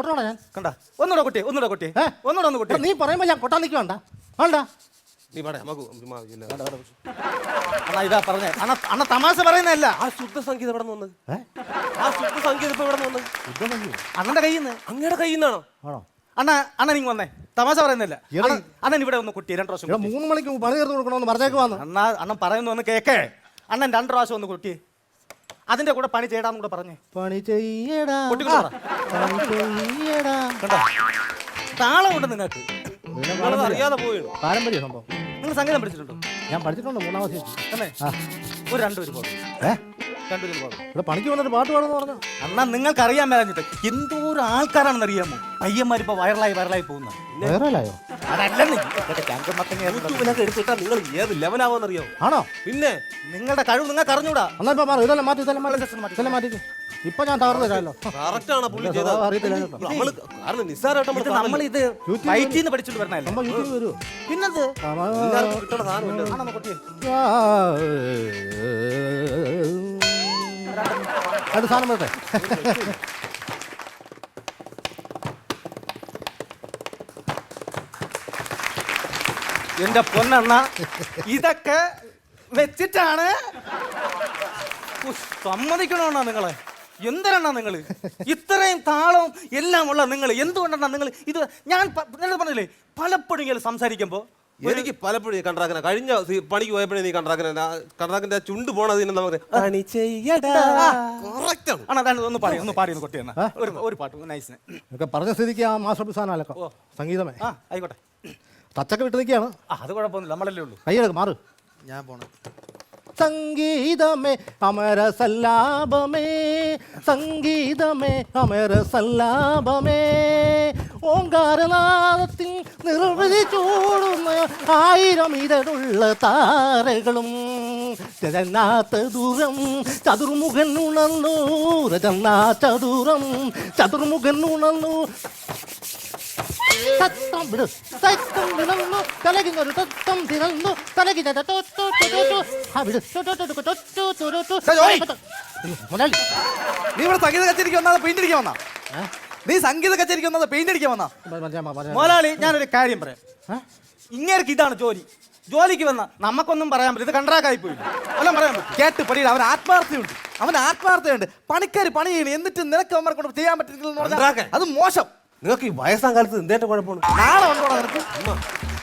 കൊണ്ടുപോടാ ഞാൻ? കണ്ട? ഒന്നുകൂടെ കുട്ടി ഒന്നുകൂടെ കുട്ടി ഏ? ഒന്നുകൂടെ ഒന്ന് കുട്ടി എടാ, നീ പറയുമ്പോൾ ഞാൻ കൊട്ടാൻ നിൽക്കുവാണ്ട വേണ്ട. നീ പാടെ നമുക്ക് ഇല്ല. അണ്ണാ ഇതാ പറഞ്ഞേ. അണ്ണ അണ്ണ തമാശ പറയുന്നതല്ല. ആ ശുദ്ധ സംഗീതം ഇവിടെ നിന്ന് വന്നത്? ആ ശുദ്ധ സംഗീതം ഇപ്പൊ ഇവിടെ നിന്ന് വന്നത്? അണ്ണന്റെ കയ്യിൽ നിന്ന്. അങ്ങയുടെ കയ്യിൽ നിന്നാണോ? ആണോ? അണ്ണ അണ്ണൻ ഇങ്ങ് വന്നേ. തമാശ പറയുന്നില്ല എടാ, അണ്ണൻ- അണ്ണൻ ഇവിടെ ഒന്ന് കുട്ടി രണ്ട് പ്രാവശ്യം ഇവിടെ കുട്ടി. മൂന്ന് മണിക്ക് പണി തീർത്ത് കൊടുക്കണമെന്ന് പറഞ്ഞേക്കുവാന്ന്. അണ്ണാ അണ്ണൻ പറയുന്നു ഒന്ന് കേക്കേ. അണ്ണൻ രണ്ട് പ്രാവശ്യം ഒന്ന് കുട്ടി അതിന്റെ കൂടെ പണി ചെയ്യടാന്ന് കൂടെ പറഞ്ഞേ. പണി ചെയ്യടാ. കൊട്ടിക്കൊണ്ട് പറ. പണി ചെയ്യടാ. കണ്ടോ? നിങ്ങൾക്ക് പിന്നെ നിങ്ങളത് പാരമ്പര്യം. അറിയാതെ പോയി പാരമ്പര്യ സംഭവം നിങ്ങൾ സംഗീതം പഠിച്ചിട്ടുണ്ടോ? ഞാൻ പഠിച്ചിട്ടുണ്ട് മൂന്നാമത്തെ അല്ലേ? ആ. ഒരു രണ്ടുപേരും പോകും ഏ? രണ്ടുപേരും പാടും ഇവിടെ പണിക്ക് വന്നിട്ട് പാട്ട് പാടുന്നു പറഞ്ഞു? അണ്ണാ നിങ്ങൾക്ക് അറിയാൻ മേലാഞ്ഞിട്ട് എന്തോ ഒരു ആൾക്കാരാണെന്ന് അറിയാമോ പയ്യന്മാർ ഇപ്പൊ വൈറലായി വൈറലായി പോകുന്നത്. വൈറലായോ? അതല്ലെന്ന്. എടുത്തിട്ടാ നിങ്ങൾ ഏത് ലെവലാവോന്ന് ആണോ? പിന്നെ നിങ്ങളുടെ കഴിവ് നിങ്ങൾക്ക് അറിഞ്ഞൂടാ. എന്നാ ഇപ്പൊ മാറി ഇതെല്ലാം മാറ്റി ഇതെല്ലാം മാറ്റി ഇതെല്ലാം മാറ്റി. ഇപ്പൊ ഞാൻ തകർന്നില്ലല്ലോ കറക്റ്റാണ് പുള്ളി ചെയ്തത്? അറിയത്തില്ല നമ്മൾ കാരണം നിസ്സാരമായിട്ട് നമ്മൾ ഇത് വൈറ്റിൽ നിന്ന് പഠിച്ചിട്ട് വരണേ നമ്മൾ യൂട്യൂബ് വരൂ. പിന്നെന്ത്? കിട്ടണ സാധനം രണ്ട് സാധനം വരട്ടെ എന്റെ പൊന്നെണ്ണ ഇതൊക്കെ വെച്ചിട്ടാണ് സമ്മതിക്കണോണ്ണ നിങ്ങളെ? എന്തിനാ നിങ്ങൾ ഇത്രയും താളവും എല്ലാം ഉള്ള നിങ്ങൾ എന്തുകൊണ്ടാണ് നിങ്ങൾ ഇത് ഞാൻ പറഞ്ഞില്ലേ? പലപ്പോഴും ഇങ്ങനെ സംസാരിക്കുമ്പോൾ എനിക്ക് പലപ്പോഴും ഈ കഴിഞ്ഞ പണിക്ക് പോയപ്പോഴേ നീ കണ്ട്രാക്കിന കണ്ടാക്കിന്റെ ചുണ്ട് പോണത് പണി ചെയ്യടാ. കറക്റ്റ് ആണ്. അതാണ് ഒന്ന് പാടി ഒന്ന് പാടി ഒന്ന് കൊട്ടി എന്നാ ഒരു ഒരു പാട്ട് നൈസിന് ഒക്കെ പറഞ്ഞ സ്ഥിതിക്ക് ആ മാസ്റ്റർ പിസാനല്ലോ ഓ. സംഗീതമേ. ആ ആയിക്കോട്ടെ. തച്ചൊക്കെ വിട്ട് നിൽക്കുകയാണ് ആ അത് കുഴപ്പമൊന്നുമില്ല നമ്മളല്ലേ ഉള്ളൂ. കൈയെടുക്ക് മാറ്. ഞാൻ പോണം. സംഗീതമേ അമര സല്ലാപമേ സംഗീതമേ അമര ഓങ്കാരനാഥത്തിൽ നിർവൃതി ചൂടുന്ന ആയിരം ഇരടുള്ള താരകളും രജനാഥ ദൂരം ചതുർമുഖൻ ഉണർന്നു രജനാ ചതുരം ചതുർമുഖൻ ഉണർന്നു. തത്വം വിടു. തത്വം വിളന്നു തലകിന്നൊരു തത്വം തിരന്നു. തലകിതത സജോയ്! മുതലാളി. നീ ഇവിടെ സംഗീത കച്ചേരിക്ക് വന്നാ പെയിന്റ് വന്നാ? നീ സംഗീത കച്ചേരിക്ക് വന്നാ പെയിന്റ് വന്നാ? മ- മ- മ- മുതലാളി ഞാനൊരു കാര്യം പറയാം. ഇങ്ങേർക്ക് ഇതാണ് ജോലി. ജോലിക്ക് വന്ന നമുക്കൊന്നും പറയാൻ പറ്റില്ല. ഇത് കണ്ട്രാക്കായി പോയി. എല്ലാം പറയാൻ പറ്റും കേട്ട് പടിയിൽ അവൻ ആത്മാർത്ഥതയുണ്ട്. അവൻ ആത്മാർത്ഥതയുണ്ട്. പണിക്കാർ പണി ചെയ്യണം. എന്നിട്ട് നിനക്ക് അവന്മാരെ കൊണ്ട് ചെയ്യാൻ പറ്റില്ല എന്ന് Contract. അത് മോശം. നിങ്ങൾക്ക് ഈ വയസ്സാം കാലത്ത് എന്തേറ്റ കുഴപ്പമാണ് നാളെ ഉണ്ടോടാ നിനക്ക്.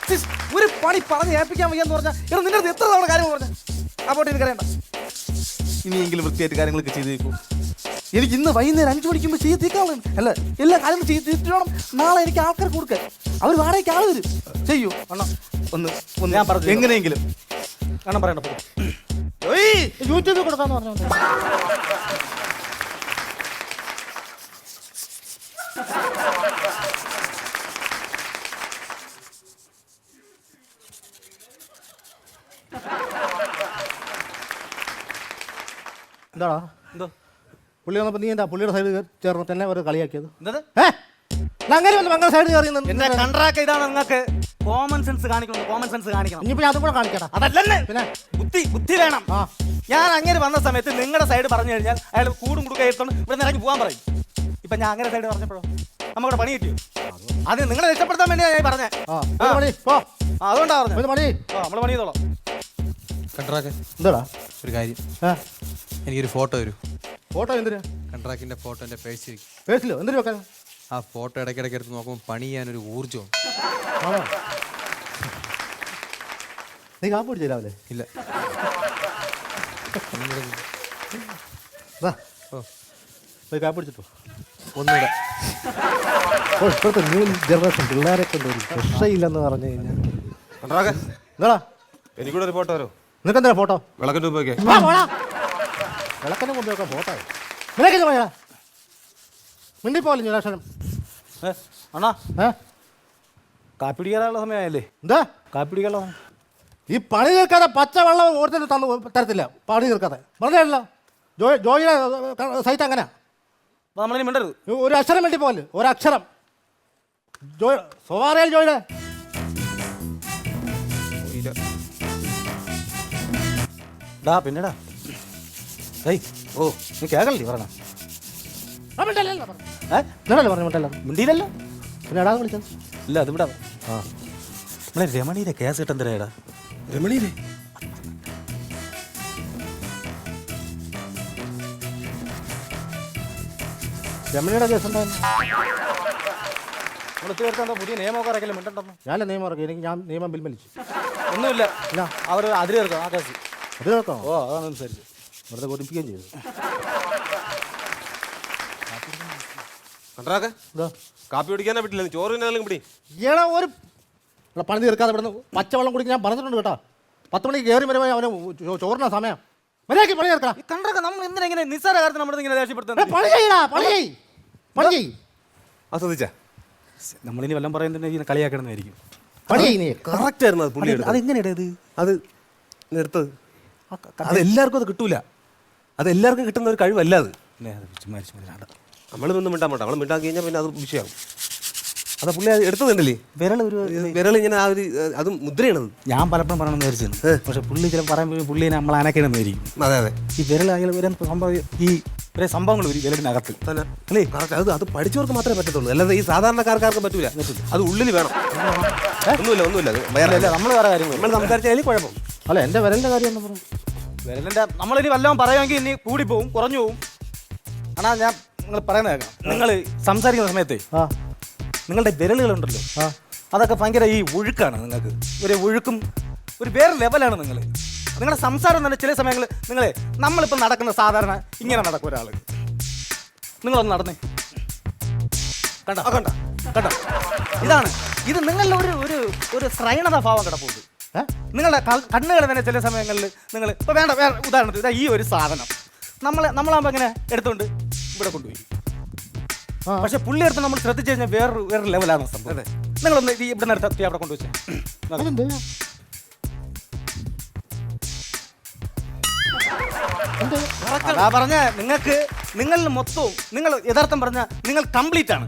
സിസ്, ഒരു പണി പറഞ്ഞ് ഏൽപ്പിക്കാൻ വയ്യെന്ന് പറഞ്ഞാൽ എടാ നിന്റെ അടുത്ത് എത്ര തവണ കാര്യങ്ങൾ പറഞ്ഞു? അപ്പോട്ട് എനിക്കറിയണ്ട ഇനിയെങ്കിലും വൃത്തിയായിട്ട് കാര്യങ്ങളൊക്കെ ചെയ്ത് തീർക്കും എനിക്ക് ഇന്ന് വൈകുന്നേരം അഞ്ചു മണിക്കുമ്പോൾ ചെയ്ത് തീർക്കാളും അല്ല എല്ലാ കാര്യങ്ങളും ചെയ്ത് തീർത്തിട്ട് വേണം നാളെ എനിക്ക് ആൾക്കാർ കൊടുക്കാൻ അവർ വാടകയ്ക്ക് ആൾ വരും. ചെയ്യൂ. അണ്ണ ഒന്ന് ഒന്ന്. ഞാൻ പറഞ്ഞു. എങ്ങനെയെങ്കിലും. കാണാൻ പറയണ്ട പോ. യൂട്യൂബിൽ കൊടുക്കാന്ന് പറഞ്ഞു എന്താടാ? എന്തോ? പുള്ളി വന്നപ്പോ നീ എന്താ പുള്ളിയുടെ സൈഡ് ചേർന്ന് തന്നെ ഒരു കളിയാക്കിയത്? അങ്ങനെ വന്ന് മംഗള സൈഡ് കയറി എന്റെ ഇതാണ് നിങ്ങൾക്ക് കോമൺ സെൻസ് കാണിക്കണം കോമൺ സെൻസ് കാണിക്കണം. ഇനിയിപ്പോ ഞാൻ അതും കൂടെ കാണിക്കടാ. അതല്ലെന്ന്. പിന്നെ? ബുദ്ധി ബുദ്ധി വേണം. ആ. ഞാൻ അങ്ങനെ വന്ന സമയത്ത് നിങ്ങളുടെ സൈഡ് പറഞ്ഞു കഴിഞ്ഞാൽ അയാൾ കൂടും കൂടുക ഇവിടെ നിന്ന് ഇറങ്ങി പോകാൻ പറയും. ഇപ്പൊ ഞാൻ അങ്ങനെ സൈഡ് പറഞ്ഞപ്പോഴോ? നമുക്കിവിടെ പണി കിട്ടിയോ അത് നിങ്ങളെ രക്ഷപ്പെടുത്താൻ വേണ്ടിയാ ഞാൻ പറഞ്ഞേ. അതുകൊണ്ടാ പറഞ്ഞു. നമ്മൾ പണി ചെയ്തോളാം. കണ്ട്രാക്ക് എന്താടാ? ഒരു കാര്യം. എനിക്കൊരു ഫോട്ടോ തരൂ. ഫോട്ടോ എന്തിനാ? കണ്ട്രാക്കിന്റെ ഫോട്ടോ എന്റെ പേഴ്സിൽ. പേഴ്സിലോ? എന്തിനു വെക്കാൻ? ആ ഫോട്ടോ ഇടയ്ക്കിടയ്ക്ക് എടുത്ത് നോക്കുമ്പോൾ പണി ചെയ്യാൻ ഒരു ഊർജം നീ കാപ്പ് പിടിച്ചു രാവിലെ? ഇല്ല. വാ. ഓ. പോയി കാപ്പ് പിടിച്ചിട്ടോ ഒന്നുകൂടെ. ഇപ്പോൾ ഇപ്പോഴത്തെ ന്യൂ ജനറേഷൻ പിള്ളേരെ കൊണ്ട് ഒരു രക്ഷയില്ലെന്ന് പറഞ്ഞു കഴിഞ്ഞാൽ. എന്താടാ എനിക്കൂടെ ഒരു ഫോട്ടോ വരും നിനക്ക് എന്താ ഫോട്ടോ? വിളക്കിന്റെ മുമ്പ് ആ പോടാ വിളക്കനെ കൊണ്ട് വെക്കാൻ ഫോട്ടോ നിനക്ക് പോയാ മിണ്ടിപ്പോലെ നിരാക്ഷരം ഏ, അണ്ണാ. ഏ? കാപ്പി പിടിക്കാനുള്ള സമയമായല്ലേ? എന്താ? കാപ്പി പിടിക്കാനുള്ള സമയം. ഈ പണി തീർക്കാതെ പച്ചവെള്ളം ഓർത്തിട്ട് തന്നു തരത്തില്ല. പണി തീർക്കാതെ. പറഞ്ഞല്ലോ ജോയി ജോയിയുടെ സൈറ്റ് അങ്ങനെ അപ്പൊ നമ്മളിനി മിണ്ടരുത്. ഒരു അക്ഷരം വേണ്ടി പോലെ ഒരക്ഷരം ജോയ് സ്വകാര്യൽ ജോയിയുടെ ഡാ പിന്നെടാ. ഏയ് ഓ നീ കേക്കണല്ലേ പറഞ്ഞ? ഏ? എന്നടല്ലേ പറഞ്ഞു മറ്റല്ല മിണ്ടിയില്ലല്ലോ. പിന്നെ എടാ വിളിച്ചത്. ഇല്ല അതിവിടെ ആ. നമ്മളെ രമണിയുടെ കേസ് കിട്ടെന്തരാടാ രമണിയില്ലേ രമണിയുടെ കേസ് ഉണ്ടായിരുന്നു നമ്മൾ പുതിയ നിയമമൊക്കെ ഇറക്കില്ല മിണ്ടണ്ടെന്ന് ഞാനല്ല നിയമം ഇറക്കി എനിക്ക് ഞാൻ നിയമം പിൻവലിച്ചു ഒന്നുമില്ല. ഇല്ല. അവർ അതിര് തീർക്കാം ആ കേസ് അതിരി ഇറക്കാം ഓ അതാണ് അനുസരിച്ച് വെറുതെ കൊതിപ്പിക്കുകയും ചെയ്തു. കണ്ടാക്കെ എന്താ കാപ്പി കുടിക്കാനാ പറ്റില്ല നീ ചോറ് പിടി. ഈടെ ഒരു പണി തീർക്കാതെ ഇവിടെ പച്ചവെള്ളം കുടിക്കാൻ ഞാൻ പറഞ്ഞിട്ടുണ്ട് കേട്ടോ. പത്ത് മണിക്ക് കയറി വരുമ്പോൾ അവന് ചോറിനാ സമയം. മര്യാദയ്ക്ക് പണി തീർക്കാം ഈ കണ്ടൊക്കെ നമ്മൾ എന്തിനാ ഇങ്ങനെ നിസ്സാര കാര്യത്തിൽ നമ്മൾ ഇങ്ങനെ ദേഷ്യപ്പെടുത്തുന്നത്? പണി ചെയ്യടാ പണി ചെയ് പണി ചെയ് ആ ശ്രദ്ധിച്ചാ. നമ്മളിനി വല്ലതും പറയുന്നത് ഇങ്ങനെ കളിയാക്കണമെന്നായിരിക്കും. പണി ചെയ് നീ. കറക്റ്റ് ആയിരുന്നു അത് പുള്ളി അത് അതെങ്ങനെയാ ഇത്? അത് എടുത്തത് അത് എല്ലാവർക്കും അത് കിട്ടൂല. അത് എല്ലാവർക്കും കിട്ടുന്ന ഒരു കഴിവല്ല അത്. ഇല്ലേ, അത് ചുമ്മാ. നമ്മൾ ഒന്നും മിണ്ടാൻ പറ്റാം നമ്മൾ മിണ്ടാൻ കഴിഞ്ഞാൽ പിന്നെ അത് വിഷയമാകും അതാ പുള്ളി അത് എടുത്തതുണ്ടല്ലേ? വിരൽ ഒരു വിരൽ ഇങ്ങനെ ആ ഒരു അതും മുദ്രയാണത്. ഞാൻ പലപ്പോഴും പറയണമെന്ന് വിചാരിച്ചു പക്ഷെ പുള്ളി ചില പറയുമ്പോൾ പുള്ളിനെ നമ്മൾ അനക്കണമെന്നായിരിക്കും അതെ അതെ. ഈ വിരലായാലും ഒരു സംഭവം ഈ കുറേ സംഭവങ്ങൾ ഒരു വിരലിനകത്ത്. അല്ലേ? അത് അത് പഠിച്ചവർക്ക് മാത്രമേ പറ്റത്തുള്ളൂ. അല്ലാതെ ഈ സാധാരണക്കാർക്കാർക്ക് പറ്റൂല. അത് ഉള്ളിൽ വേണം. ഒന്നുമില്ല ഒന്നുമില്ല. അത് വേറെ നമ്മൾ വേറെ കാര്യങ്ങൾ നമ്മൾ സംസാരിച്ചാൽ കുഴപ്പം. അല്ല എന്റെ വിരലിന്റെ കാര്യം എന്ന് പറഞ്ഞു വിരലിന്റെ നമ്മളിനി വല്ലതും പറയുമെങ്കിൽ ഇനി കൂടി കൂടിപ്പോവും കുറഞ്ഞു പോവും ആണാ ഞാൻ നിങ്ങൾ പറയുന്നത് കേൾക്കാം. നിങ്ങൾ സംസാരിക്കുന്ന സമയത്ത് ആ. നിങ്ങളുടെ വിരലുകളുണ്ടല്ലോ. ഉണ്ടല്ലോ അതൊക്കെ ഭയങ്കര ഈ ഒഴുക്കാണ് നിങ്ങൾക്ക്. ഒരു ഒഴുക്കും ഒരു വേറെ ലെവലാണ് നിങ്ങൾ നിങ്ങളുടെ സംസാരം തന്നെ ചില സമയങ്ങളിൽ നിങ്ങളെ നമ്മളിപ്പോൾ നടക്കുന്ന സാധാരണ ഇങ്ങനെ നടക്കും ഒരാൾ നിങ്ങളൊന്ന് നടന്നേ. കണ്ടോ? കണ്ട? കണ്ടോ? ഇതാണ്. ഇത് നിങ്ങളുടെ ഒരു ഒരു ഒരു ശ്രൈണത ഭാവം കിടപ്പുണ്ട്. നിങ്ങളുടെ കണ്ണുകൾ തന്നെ ചില സമയങ്ങളിൽ നിങ്ങൾ ഇപ്പോൾ വേണ്ട വേറെ ഉദാഹരണത്തിന് ഇതാ ഈ ഒരു സാധനം. നമ്മളെ നമ്മളാകുമ്പോൾ ഇങ്ങനെ എടുത്തുകൊണ്ട് ഇവിടെ കൊണ്ടുപോയി. പക്ഷെ പുള്ളി അടുത്ത് നമ്മൾ ശ്രദ്ധിച്ചു കഴിഞ്ഞാൽ വേറൊരു വേറെ ലെവലാണ് സംഭവം. നിങ്ങളൊന്ന് ഈ ഇവിടെ നിന്ന് എടുത്ത് അവിടെ കൊണ്ടുവച്ചേ. അതാ പറഞ്ഞ നിങ്ങൾക്ക് നിങ്ങൾ മൊത്തവും നിങ്ങൾ യഥാർത്ഥം പറഞ്ഞ നിങ്ങൾ കംപ്ലീറ്റ് ആണ്.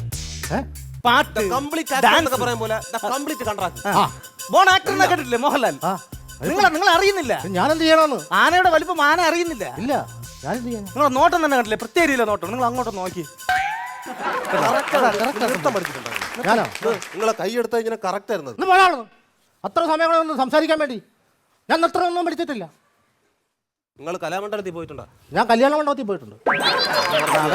പാട്ട് കംപ്ലീറ്റ് ഡാൻസ് പറയാൻ പോലെ കംപ്ലീറ്റ് ബോൺ ആക്ടർ എന്നൊക്കെ കേട്ടിട്ടില്ലേ മോഹൻലാൽ? നിങ്ങൾ നിങ്ങൾ അറിയുന്നില്ല. ഞാനെന്ത് ചെയ്യണമെന്ന്? ആനയുടെ വലിപ്പം ആന അറിയുന്നില്ല. ഇല്ല. നിങ്ങളെ നോട്ടം തന്നെ കണ്ടില്ലേ പ്രത്യേക രീതിയിലെ നോട്ടം. നിങ്ങൾ അങ്ങോട്ട് നോക്കി. ഞാനോ? നിങ്ങളെ കൈയെടുത്ത ഇങ്ങനെ കറക്റ്റ് ആയിരുന്നത്? ഇന്ന് പോയാണെന്ന് അത്ര സമയങ്ങളൊന്നും സംസാരിക്കാൻ വേണ്ടി. ഞാൻ അത്ര ഒന്നും പഠിച്ചിട്ടില്ല നിങ്ങൾ കലാമണ്ഡലത്തിൽ പോയിട്ടുണ്ടോ? ഞാൻ കല്യാണ മണ്ഡപത്തിൽ പോയിട്ടുണ്ട്.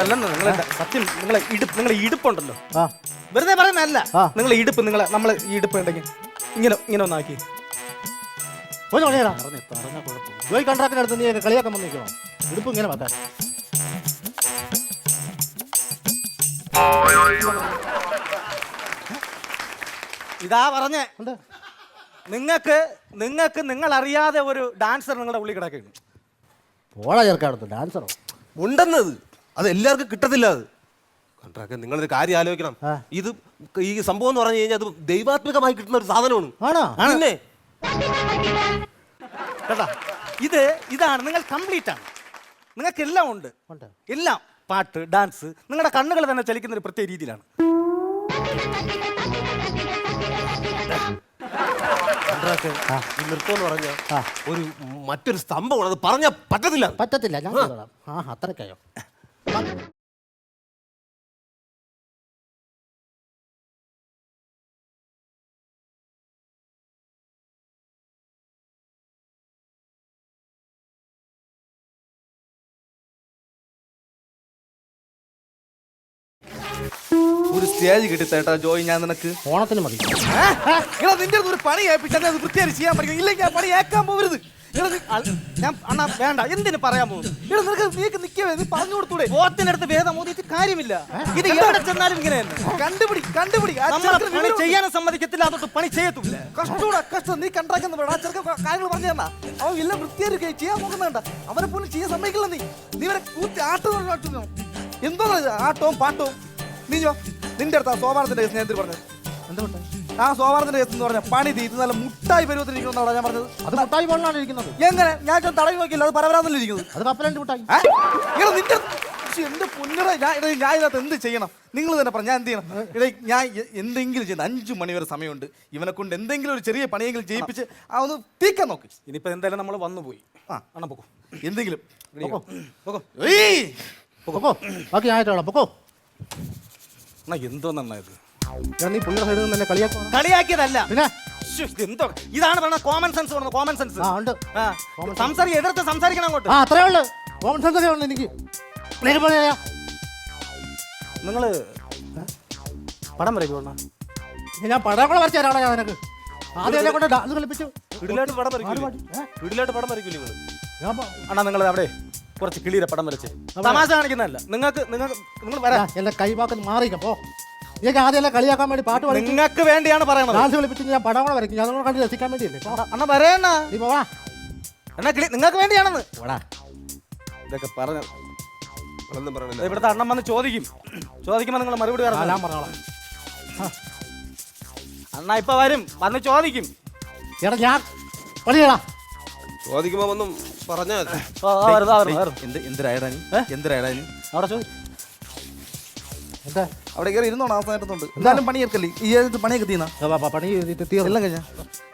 നിങ്ങളെ സത്യം നിങ്ങളെ ഇടുപ്പ് നിങ്ങളെ ഇടുപ്പുണ്ടല്ലോ. ആ. വെറുതെ പറയുന്നതല്ല ആ. നിങ്ങളെ ഇടുപ്പ് നിങ്ങളെ നമ്മളെ ഈ ഇടുപ്പ് ഉണ്ടെങ്കിൽ ഇങ്ങനെ ഇങ്ങനെ ഒന്നാക്കി പണിയടാ ജോയി കണ്ടാക്കിനടുത്ത് നീ കളിയാക്കാൻ വന്നിരിക്കണോ ഇടുപ്പ് ഇങ്ങനെ വെക്കാൻ ഇതാ പറഞ്ഞേ. നിങ്ങക്ക് നിങ്ങൾക്ക് നിങ്ങൾക്ക് നിങ്ങൾ അറിയാതെ ഒരു ഡാൻസർ നിങ്ങളുടെ ഉള്ളി കിടക്കുന്നു പോളാ ചേർക്കാടുത്ത് ഡാൻസറോ ഉണ്ടെന്നത്. അത് എല്ലാവർക്കും കിട്ടത്തില്ല അത്. കണ്ടാക്ക നിങ്ങളൊരു കാര്യം ആലോചിക്കണം. ഇത് ഈ സംഭവം എന്ന് പറഞ്ഞു കഴിഞ്ഞാൽ അത് ദൈവാത്മികമായി കിട്ടുന്ന ഒരു സാധനമാണ്. പിന്നെ കേട്ടാ? ഇത് ഇതാണ് നിങ്ങൾ കംപ്ലീറ്റ് ആണ്. നിങ്ങൾക്ക് എല്ലാം ഉണ്ട്. ഉണ്ട്. എല്ലാം. പാട്ട് ഡാൻസ് നിങ്ങളുടെ കണ്ണുകൾ തന്നെ ചലിക്കുന്ന ഒരു പ്രത്യേക രീതിയിലാണ്. ഈ നൃത്തം എന്ന് പറഞ്ഞ ആ. ഒരു മറ്റൊരു സ്തംഭമാണ്. അത് പറഞ്ഞാൽ പറ്റത്തില്ല. പറ്റത്തില്ല. ഞാൻ ചെയ്തോളാം ആ അത്രയ്ക്കായോ? ഒരു സ്റ്റേജ് കിട്ടി തേട്ടാ ജോയി ഞാൻ നിനക്ക്. ഓണത്തിന് മതി. നിങ്ങളെ നിന്റെ അടുത്ത് ഒരു പണി ഏൽപ്പിച്ചാൽ അത് വൃത്തിയായി ചെയ്യാൻ പഠിക്കും. ഇല്ലെങ്കിൽ ആ പണി ഏക്കാൻ പോകരുത് എടാ, നീ- അല്ല, ഞാൻ അണ്ണാ വേണ്ട എന്തിനു പറയാൻ പോകുന്നു? ഇവിടെ നിനക്ക് നീക്ക് നിക്കവേ നീ പറഞ്ഞു കൊടുത്തൂടെ ഓത്തിനടുത്ത് വേദം മോദിയിട്ട് കാര്യമില്ല ഇത് എവിടെ ചെന്നാലും ഇങ്ങനെ തന്നെ കണ്ടുപിടി കണ്ടുപിടി. ആ നമ്മളെ ചെറുക്കന് പണി വിവരം- ചെയ്യാനും സമ്മതിക്കത്തില്ല അതൊട്ട് പണി ചെയ്യത്തില്ല. കഷ്ടൂടാ കഷ്ടം. നീ കണ്ടാക്കുന്ന ആ ചെറുക്കൻ കാര്യങ്ങൾ പറഞ്ഞു തന്നാ. അവൻ എല്ലാം വൃത്തിയായി ചെയ്യാൻ നോക്കുന്നുണ്ട അവനെ പോലും ചെയ്യാൻ സമ്മതിക്കില്ല നീ. നീ വരെ കൂത്തി ആട്ടുന്നു എന്തോ ആട്ടവും പാട്ടവും നീയോ നിന്റെ അടുത്ത് ആ സോമാനത്തിന്റെ കേസ് ഞാൻ എന്തിനു പറഞ്ഞത്? എന്തുകൊണ്ട്? ആ സോമാനത്തിന്റെ കേസ് എന്ന് പറഞ്ഞ പണി തീ ഇത് നല്ല മുട്ടായി പരുവത്തിരിക്കുന്നതാണ് ഞാൻ പറഞ്ഞത്? അത് മുട്ടായി പോലാണ് ഇരിക്കുന്നത്. എങ്ങനെ? ഞാൻ ചെന്ന് തടവി നോക്കിയില്ല അത് പരവരാന്നല്ലേ ഇരിക്കുന്നത്? അത് കപ്പലണ്ടി മുട്ടായി. ഏ? നിന്റെ എന്ത് എന്റെ ഞാൻ ഞാൻ ഇതിനകത്ത് എന്ത് ചെയ്യണം? നിങ്ങൾ തന്നെ പറഞ്ഞു ഞാൻ എന്ത് ചെയ്യണം? ഇടേ ഞാൻ എ- എന്തെങ്കിലും ചെയ്യുന്ന അഞ്ചു മണി വരെ സമയമുണ്ട്. ഇവനെ കൊണ്ട് എന്തെങ്കിലും ഒരു ചെറിയ പണിയെങ്കിലും ചെയ്യിപ്പിച്ച് ആ ഒന്ന് തീക്കാൻ നോക്ക്. ഇനിയിപ്പോ എന്തായാലും നമ്മൾ വന്നു പോയി. ആ. അണ്ണ പൊക്കോ. എന്തെങ്കിലും. പൊക്കോ. പോക്കോ. ഏയ്! പൊക്കോ. ബാക്കി ഞാൻ ആയിട്ടോളാം പൊക്കോ. അണ്ണാ എന്തോ നന്നായത്? ഞാൻ നീ പുള്ളിയുടെ സൈഡിൽ നിന്ന് എന്നെ കളിയാക്കിയതല്ല. പിന്നെ? ശ്ശോ, ഇതെന്തോ? ഇതാണ് പറഞ്ഞ കോമൺ സെൻസ് പറഞ്ഞത് കോമൺ സെൻസ് ആ ഉണ്ട്. എതിർത്ത് സംസാരിക്കണം അങ്ങോട്ട്. ആ അത്രേ ഉള്ളു. കോമൺ സെൻസ് ഒക്കെ ഉണ്ട് എനിക്ക്. നേരെ പറയാ നിങ്ങൾ പടം വരയ്ക്കോ ഞാൻ പടം കൂടെ വരച്ചു ഞാൻ നിനക്ക്. ആദ്യം എന്നെ കൊണ്ട് ഡാൻസ് കളിപ്പിച്ചു. വീട്ടിലായിട്ട് പടം ആര് വരയ്ക്കില്ലേ പാടി? ഏ? വീട്ടിലായിട്ട് പടം വരയ്ക്കില്ല നിങ്ങൾ ഞാൻ പ- അണ്ണാ നിങ്ങൾ അവിടെ. കുറച്ച് കിളിയുടെ പടം വരച്ച്. തമാശ കാണിക്കുന്നതല്ല. നിങ്ങൾക്ക് നിങ്ങൾക്ക് നിങ്ങൾ വരാ. എന്റെ കൈവാക്ക് മാറിക്കാം പോ. എനിക്ക് ആദ്യം എല്ലാം കളിയാക്കാൻ വേണ്ടി പാട്ട് പാടി. നിങ്ങൾക്ക് വേണ്ടിയാണ് പറയുന്നത് ഡാൻസ് വിളിപ്പിച്ച് ഞാൻ പടം കൂടെ വരയ്ക്കും. ഞാൻ അതുകൂടെ കണ്ട് രസിക്കാൻ വേണ്ടിയല്ലേ പോ. അണ്ണ വരേണ്ണ. നീ പോവാ. എന്നാ കിളി നിങ്ങൾക്ക് വേണ്ടിയാണെന്ന്. പോടാ. ഇതൊക്കെ പറഞ്ഞ ഒന്നും പറയണില്ല ഇവിടുത്തെ അണ്ണൻ വന്ന് ചോദിക്കും. ചോദിക്കുമ്പോ നിങ്ങൾ മറുപടി ആ, പറഞ്ഞു പറഞ്ഞോളാം. അണ്ണ ഇപ്പൊ വരും. വന്ന് ചോദിക്കും. എടാ ഞാൻ പണിയടാ ചോദിക്കുമ്പോ ഒന്നും മതി. എന്ത് നീ നീ അവിടെ ചോദി. എന്താ? അവിടെ കയറി ഇരുന്നോണം ആ സമയത്തുണ്ട് എന്തായാലും പണിയെടുക്കല്ലേ ഈ ഏത് പണിയൊക്കെ തീന്നാ ആ, വാ, വാ, പണി ചെയ്തിട്ട് തീർന്നു. എല്ലാം കഴിഞ്ഞാ?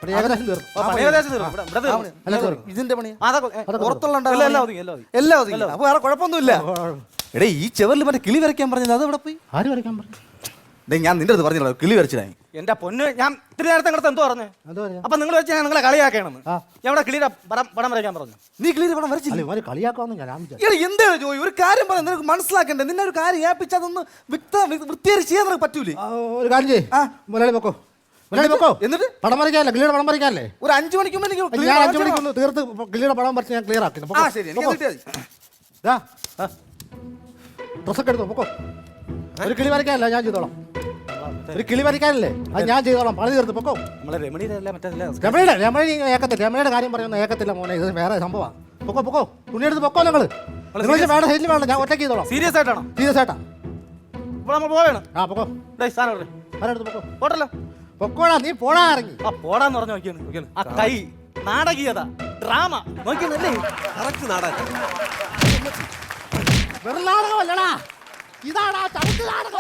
പണി ഏകദേശം തീർന്നു. ഓ, പണി ഏകദേശം തീർന്നു. ഇവിടെ- ഇവിടെ തീർന്നു. അല്ല തീർന്നു. ഇതിന്റെ പണി ആ, അതൊക്കെ- ഏ, പുറത്തുള്ള എല്ലാം- എല്ലാം ഒതുങ്ങി, എല്ലാം ഒതുങ്ങി. എല്ലാം ഒതുങ്ങി. അപ്പൊ വേറെ കുഴപ്പമൊന്നുമില്ല. എടേ ഈ ചെവറിൽ മറ്റേ കിളി വരയ്ക്കാൻ പറഞ്ഞത് അത് എവിടെ പോയി? ആര് വരയ്ക്കാൻ പറഞ്ഞു? ദേ, ഞാൻ നിന്റെ അടുത്ത് പറഞ്ഞല്ലോ കിളി വരച്ചിടായി എന്റെ പൊന്ന് ഞാൻ ഇത്തിരി നേരത്തെ അങ്ങോട്ട് എന്തോ പറഞ്ഞു. അപ്പൊ നിങ്ങൾ വെച്ച് ഞാൻ നിങ്ങളെ കളിയാക്കണെന്ന് ആ. ഞാൻ ഇവിടെ കിളിയുടെ പടം പടം വരയ്ക്കാൻ പറഞ്ഞു. നീ കിളി പടം വരച്ചില്ല? അല്ല ഇവർ കളിയാക്കാന്ന് ഞാൻ വിചാരിച്ചു എടാ എന്താണ് ജോയി ഒരു കാര്യം പറയാം നിനക്ക് മനസ്സിലാക്കണ്ടേ? നിന്നെ ഒരു കാര്യം ഏൽപ്പിച്ച് അതൊന്ന് വ്യക്ത വൃത്തിയായി ചെയ്യാൻ നിനക്ക് പറ്റൂലേ? ആ, ഒരു കാര്യം ചെയ്യ്. ആ. പൊക്കോ. പൊക്കോ. എന്നിട്ട്? പടം വരയ്ക്കാനല്ലേ? കിളിയുടെ പടം വരയ്ക്കാനല്ലേ? ഒരു അഞ്ചു മണിക്ക് മുമ്പ് എനിക്ക് കിളി ഞാൻ അഞ്ചു വരച്ചിടണം. തീർത്ത് കിളിയുടെ പടം വരച്ച് ഞാൻ ക്ലിയർ ആക്കി ആ ശരി എനിക്ക് കിട്ടിയാൽ മതി. ഡ്രസ്സൊക്കെ എടുത്തോ പൊക്കോ. ഒരു കിളി വരയ്ക്കാനല്ല ഞാൻ ചെയ്തോളാം. ഒരു കിളി വരയ്ക്കാനല്ലേ? അത് ഞാൻ ചെയ്തോളാം. പണി തീർത്ത് പൊക്കോ. നമ്മളെ രമണിയുടെ അല്ല? മറ്റേ രമണിയുടെ രമണി ഏക്കത്തില്ല. രമണിയുടെ കാര്യം പറയുന്ന ഏക്കത്തില്ല മോനെ. ഇത് വേറെ സംഭവമാണ് പൊക്കോ പൊക്കോ. തുണിയെടുത്ത് പൊക്കോ നിങ്ങൾ നിങ്ങൾ വേണ്ട സൈഡിൽ വേണ്ട. ഞാൻ ഒറ്റയ്ക്ക് ചെയ്തോളാം. സീരിയസ് ആയിട്ടാണോ? സീരിയസ് ആയിട്ടാ. അപ്പോൾ നമ്മൾ പോവേണം ആ പൊക്കോ. സാധനം. ആരെടുത്ത് പൊക്കോ. പോട്ടല്ലോ. പൊക്കോടാ നീ പോടാ ഇറങ്ങി. ആ പോടാന്ന് പറഞ്ഞു നോക്കിയാണ് ആ കൈ. നാടകീയത. ഡ്രാമ നോക്കിയല്ലേ കറക്റ്റ് നാടാക്കി വെറും നാടകമല്ലടാ. ഇതാടാ ചവിട്ട് നാടകം.